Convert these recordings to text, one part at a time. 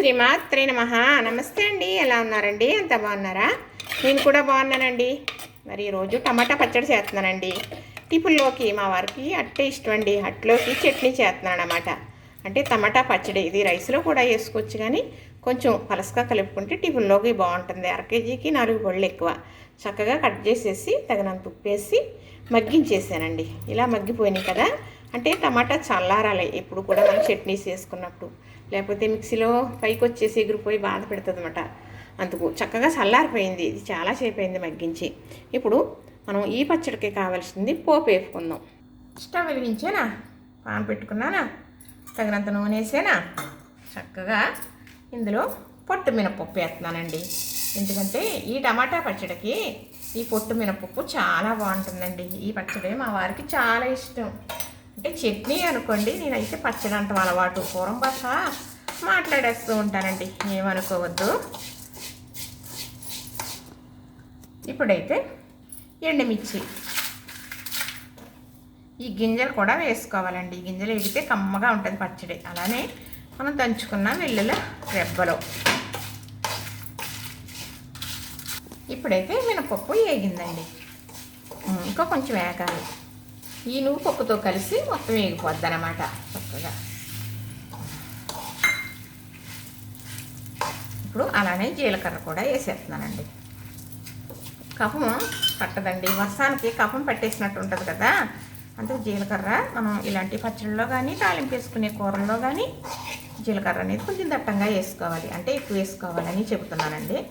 శ్రీమాత్రే నమ. నమస్తే అండి. ఎలా ఉన్నారండి? అంత బాగున్నారా? నేను కూడా బాగున్నానండి. మరి ఈరోజు టమాటా పచ్చడి చేస్తున్నానండి. టిఫిన్లోకి మా వారికి అట్టే ఇష్టం అండి. అట్లోకి చట్నీ చేస్తున్నాను అనమాట అంటే టమాటా పచ్చడి ఇది రైస్లో కూడా వేసుకోవచ్చు కానీ కొంచెం పలసగా కలుపుకుంటే టిఫిన్లోకి బాగుంటుంది. అర కేజీకి నాలుగు పళ్ళు ఎక్కువ. చక్కగా కట్ చేసేసి తగినంత ఉప్పేసి మగ్గించేసానండి. ఇలా మగ్గిపోయినాయి కదా. అంటే టమాటా చల్లారాలి. ఎప్పుడు కూడా మనం చట్నీస్ వేసుకున్నప్పుడు లేకపోతే మిక్సీలో పైకి వచ్చేసి ఎగిరిపోయి బాధ పెడుతుంది అనమాట అందుకు చక్కగా చల్లారిపోయింది. ఇది చాలా సేపు మగ్గించి. ఇప్పుడు మనం ఈ పచ్చడికి కావాల్సింది పోపు వేసుకుందాం స్టవ్ వెలిగించేనా? పాన్ పెట్టుకున్నానా? తగినంత నూనె వేసేనా? చక్కగా ఇందులో పొట్టు మినపప్పు వేస్తున్నానండి. ఎందుకంటే ఈ టమాటా పచ్చడికి ఈ పొట్టు మినపప్పు చాలా బాగుంటుందండి. ఈ పచ్చడి మా వారికి చాలా ఇష్టం. అంటే చట్నీ అనుకోండి నేనైతే పచ్చడి అంటాం అలవాటు. పూర్వం భాష మాట్లాడేస్తూ ఉంటానండి ఏమనుకోవద్దు. ఇప్పుడైతే ఎండుమిర్చి. ఈ గింజలు కూడా వేసుకోవాలండి. ఈ గింజలు వేగితే కమ్మగా ఉంటుంది పచ్చడి. అలానే మనం దంచుకున్న వెల్లుల రెబ్బలు. ఇప్పుడైతే మినపప్పు వేగిందండి. ఇంకా కొంచెం వేగాలి. ఈ నువ్వు పప్పుతో కలిసి మొత్తం వేగిపోద్ది అనమాట చక్కగా. ఇప్పుడు అలానే జీలకర్ర కూడా వేసేస్తున్నానండి. కఫం పట్టదండి. వర్షానికి కఫం పట్టేసినట్టు ఉంటుంది కదా. అందుకు జీలకర్ర మనం ఇలాంటి పచ్చళ్ళలో కానీ తాలింపు వేసుకునే కూరల్లో కానీ జీలకర్ర అనేది కొంచెం దట్టంగా వేసుకోవాలి. అంటే ఎక్కువ వేసుకోవాలని చెబుతున్నానండి.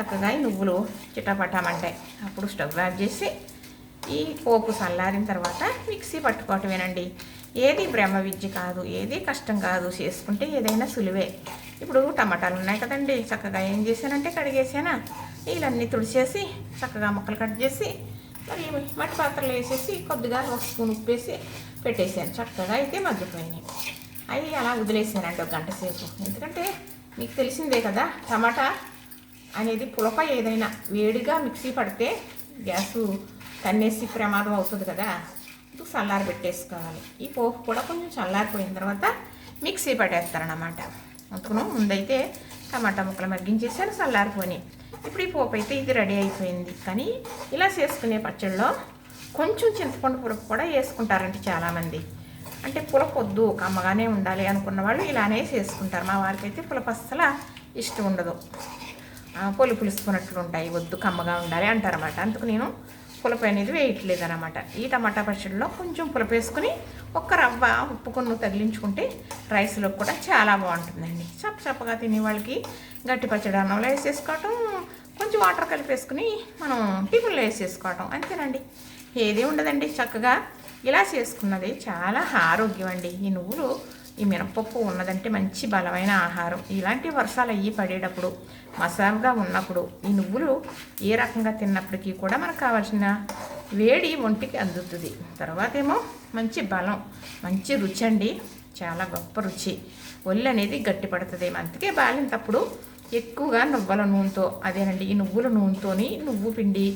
చక్కగా నువ్వులు చిటపటామంటాయి అప్పుడు స్టవ్ ఆఫ్ చేసి ఈ పోపు చల్లారిన తర్వాత మిక్సీ పట్టుకోవటమేనండి. ఏది బ్రహ్మ విద్య కాదు ఏది కష్టం కాదు చేసుకుంటే ఏదైనా సులువే. ఇప్పుడు టమాటాలు ఉన్నాయి కదండి చక్కగా ఏం చేశానంటే కడిగేసానా నీళ్ళన్నీ తుడిచేసి చక్కగా ముక్కలు కట్ చేసి మరి మట్టి పాత్రలు వేసేసి కొద్దిగా ఒక స్పూన్ ఉప్పేసి పెట్టేసాను చక్కగా అయితే మగ్గిపోయినాయి. అవి అలా వదిలేసానండి ఒక గంట సేపు. ఎందుకంటే మీకు తెలిసిందే కదా టమాటా అనేది పులప ఏదైనా వేడిగా మిక్సీ పడితే గ్యాసు కన్నేసి ప్రమాదం అవుతుంది కదా ఇప్పుడు చల్లారి పెట్టేసుకోవాలి. ఈ పోపు కూడా కొంచెం చల్లారిపోయిన తర్వాత మిక్సీ పట్టేస్తారనమాట అందుకును ముందైతే టమాటా ముక్కలు మగ్గించేసాను చల్లారిపోయి ఇప్పుడు ఈ పోపు అయితే ఇది రెడీ అయిపోయింది. కానీ ఇలా చేసుకునే పచ్చళ్ళలో కొంచెం చింతపండు పులుపు కూడా వేసుకుంటారంటే చాలామంది. అంటే పులుపు వద్దు కమ్మగానే ఉండాలి అనుకున్న వాళ్ళు ఇలానే చేసుకుంటారు. మా వారికి అయితే పులుపు అస్సలు ఇష్టం ఉండదు. పొలి పులుసుకున్నట్లు ఉంటాయి వద్దు కమ్మగా ఉండాలి అంటారన్నమాట. అందుకు నేను పులప అనేది వేయట్లేదు అనమాట ఈ టమాటా పచ్చడిలో కొంచెం పులప వేసుకుని ఒక్క రవ్వ ఉప్పు కొన్ను తగిలించుకుంటే రైస్లో కూడా చాలా బాగుంటుందండి. చప్ప చప్పగా తినే వాళ్ళకి గట్టి పచ్చడి అన్నంలో వేసేసుకోవటం కొంచెం వాటర్ కలిపేసుకుని మనం టిఫిన్లో వేసేసుకోవటం అంతేనండి. ఏది ఉండదండి చక్కగా ఇలా చేసుకున్నది చాలా ఆరోగ్యం అండి. ఈ నువ్వులు ఈ మినపప్పు ఉన్నదంటే మంచి బలమైన ఆహారం. ఇలాంటి వర్షాలు అయ్యి పడేటప్పుడు మసాలుగా ఉన్నప్పుడు ఈ నువ్వులు ఏ రకంగా తిన్నప్పటికీ కూడా మనకు కావాల్సిన వేడి ఒంటికి అందుతుంది. తర్వాత ఏమో మంచి బలం మంచి రుచి అండి. చాలా గొప్ప రుచి. ఒళ్ళు అనేది గట్టి పడుతుంది అందుకే బాలింతప్పుడు ఎక్కువగా నువ్వుల నూనెతో అదేనండి ఈ నువ్వుల నూనెతోని నువ్వు పిండి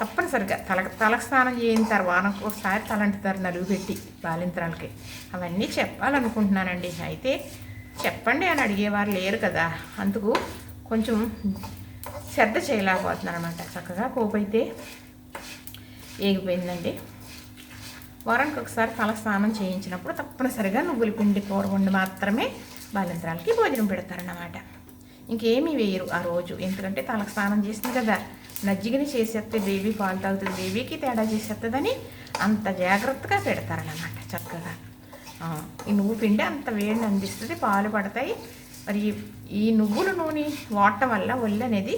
తప్పనిసరిగా తల తలకు స్నానం చేయిన తర్వాత ఒకసారి తలంటుతారు నలుగు పెట్టి బాలింతరాలకి. అవన్నీ చెప్పాలనుకుంటున్నానండి. అయితే చెప్పండి అని అడిగేవారు లేరు కదా. అందుకు కొంచెం శ్రద్ధ చేయలేకపోతున్నాను అనమాట చక్కగా పోపు అయితే ఏగిపోయిందండి. వారానికి ఒకసారి తల స్నానం చేయించినప్పుడు తప్పనిసరిగా నువ్వుల పిండి కూర వండి మాత్రమే బాలింతరాలకి భోజనం పెడతారన్నమాట. ఇంకేమీ వేయరు ఆ రోజు. ఎందుకంటే తలకు స్నానం చేసింది కదా. నజ్జిగని చేసేస్తే బేబీ పాలు తాగుతుంది బేబీకి తేడా చేసేస్తుందని అంత జాగ్రత్తగా పెడతారనమాట చక్కగా. ఈ నువ్వు పిండి అంత వేడిని అందిస్తుంది పాలు పడతాయి. మరి ఈ నువ్వుల నూనె వాడటం వల్ల ఒళ్ళు అనేది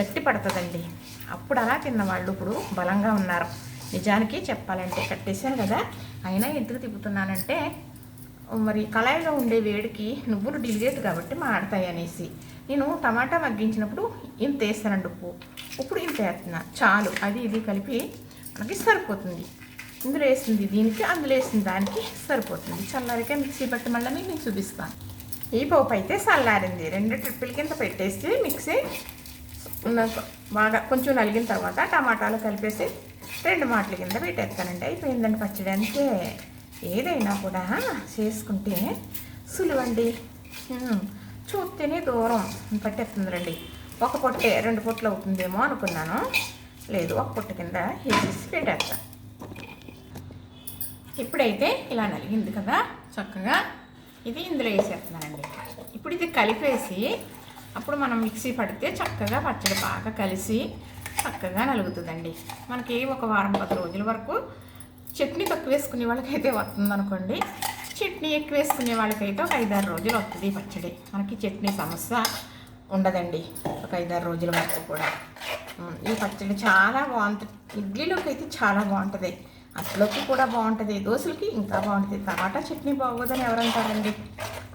గట్టి పడుతుందండి. అప్పుడు అలా తిన్న వాళ్ళు ఇప్పుడు బలంగా ఉన్నారు. నిజానికి చెప్పాలంటే కట్టేశాను కదా. అయినా ఎందుకు తిప్పుతున్నానంటే మరి కళాయిలో ఉండే వేడికి నువ్వులు డిలిగేట్ కాబట్టి మాడతాయి అనేసి. నేను టమాటా మగ్గించినప్పుడు ఇంత వేస్తానండి ఉప్పు? ఇప్పుడు ఇంత వేస్తున్నా చాలు అది ఇది కలిపి మనకి సరిపోతుంది. ఇందులో వేసింది దీనికి అందులో వేసింది దానికి సరిపోతుంది. చల్లారికే మిక్సీ పట్టి మళ్ళీ నేను చూపిస్తాను. ఈ పోపు అయితే చల్లారింది. రెండు ట్రిప్పుల కింద పెట్టేసి మిక్సీ బాగా కొంచెం నలిగిన తర్వాత టమాటాలు కలిపేసి రెండు మాటల కింద పెట్టేస్తానండి. అయిపోయిందండి పచ్చడి. అంతే. ఏదైనా కూడా చేసుకుంటే సులువండి. చూస్తేనే దూరం. పట్టేస్తుంది రండి ఒక పొట్టే రెండు పొట్లు అవుతుందేమో అనుకున్నాను. లేదు ఒక పొట్టు కింద వేసేసి పెట్టేస్తా. ఇప్పుడైతే ఇలా నలిగింది కదా చక్కగా ఇది ఇందులో వేసేస్తున్నానండి. ఇప్పుడు ఇది కలిపేసి అప్పుడు మనం మిక్సీ పడితే చక్కగా పచ్చడి బాగా కలిసి చక్కగా నలుగుతుందండి. మనకి ఒక వారం పది రోజుల వరకు చట్నీ తక్కువ వేసుకునే వాళ్ళకైతే వస్తుంది అనుకోండి చట్నీ ఎక్కువ వేసుకునే వాళ్ళకైతే ఒక ఐదారు రోజులు వస్తుంది ఈ పచ్చడి. మనకి చట్నీ సమస్య ఉండదండి. ఒక ఐదారు రోజుల వరకు కూడా. ఈ పచ్చడి చాలా బాగుంటుంది. ఇడ్లీలోకి అయితే చాలా బాగుంటుంది. అట్లోకి కూడా బాగుంటుంది. దోశలకి ఇంకా బాగుంటుంది. టమాటా చట్నీ బాగోదని ఎవరంటారండి?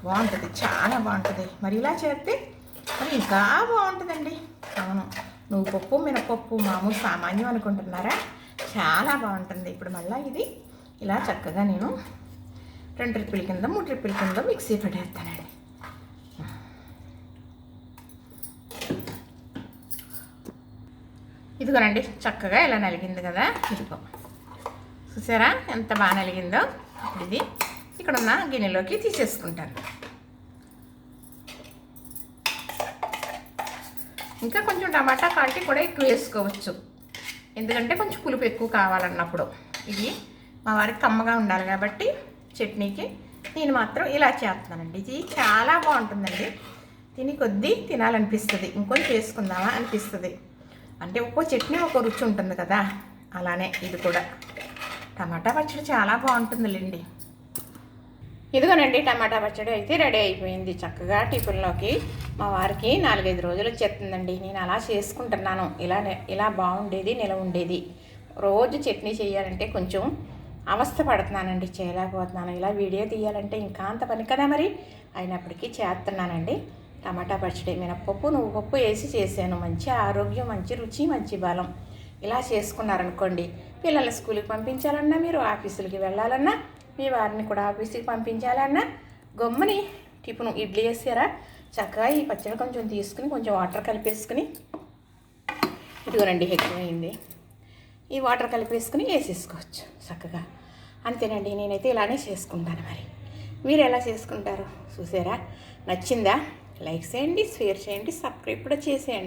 బాగుంటుంది. చాలా బాగుంటుంది. మరి ఇలా చేస్తే మరి ఇంకా బాగుంటుందండి. అవును. నువ్వు పప్పు మినపప్పు మామూలు సామాన్యం అనుకుంటున్నారా? చాలా బాగుంటుంది. ఇప్పుడు మళ్ళీ ఇది ఇలా చక్కగా నేను రెండు ట్రిప్పుల కింద మూడు ట్రిప్పుల కింద మిక్సీ పడేస్తానండి. ఇదిగోనండి చక్కగా ఇలా నలిగింది కదా. ఇదిగో. చూసారా ఎంత బాగా నలిగిందో? ఇప్పుడు ఇది ఇక్కడ ఉన్న గిన్నెలోకి తీసేసుకుంటాను. ఇంకా కొంచెం టమాటా క్వాలిటీ కూడా ఎక్కువ వేసుకోవచ్చు. ఎందుకంటే కొంచెం పులుపు ఎక్కువ కావాలన్నప్పుడు. ఇది మా వారికి కమ్మగా ఉండాలి కాబట్టి చట్నీకి నేను మాత్రం ఇలా చేస్తున్నానండి. ఇది చాలా బాగుంటుందండి. తిని కొద్దీ తినాలనిపిస్తుంది. ఇంకొని చేసుకుందామా అనిపిస్తుంది. అంటే ఒక్కో చట్నీ ఒక్కో రుచి ఉంటుంది కదా. అలానే ఇది కూడా. టమాటా పచ్చడి చాలా బాగుంటుందిలేండి. ఇదిగోనండి టమాటా పచ్చడి అయితే రెడీ అయిపోయింది. చక్కగా టిఫిన్లోకి మా వారికి నాలుగైదు రోజులు వచ్చేస్తుందండి. నేను అలా చేసుకుంటున్నాను. ఇలా ఇలా బాగుండేది నిల ఉండేది. రోజు చట్నీ చేయాలంటే కొంచెం అవస్థ పడుతున్నానండి చేయలేకపోతున్నాను. ఇలా వీడియో తీయాలంటే ఇంకా అంత పని కదా మరి? అయినప్పటికీ చేస్తున్నానండి. టమాటా పచ్చడి మినప్పప్పు నువ్వు పప్పు వేసి చేశాను. మంచి ఆరోగ్యం మంచి రుచి మంచి బలం. ఇలా చేసుకున్నారనుకోండి పిల్లల స్కూల్కి పంపించాలన్నా మీరు ఆఫీసులకి వెళ్ళాలన్నా మీ వారిని కూడా ఆఫీస్కి పంపించాలన్నా గమ్ముని టిఫిన్ ఇడ్లీ వేసారా చక్కగా ఈ పచ్చడి కొంచెం తీసుకుని కొంచెం వాటర్ కలిపేసుకుని. ఇదిగోనండి ఎక్కువైంది. ఈ వాటర్ కలిపేసుకుని వేసేసుకోవచ్చు చక్కగా. అంతేనండి నేనైతే ఇలానే చేసుకుంటాను మరి. మీరు ఎలా చేసుకుంటారు? చూసారా? నచ్చిందా? లైక్ చేయండి షేర్ చేయండి సబ్స్క్రైబ్ కూడా చేసేయండి.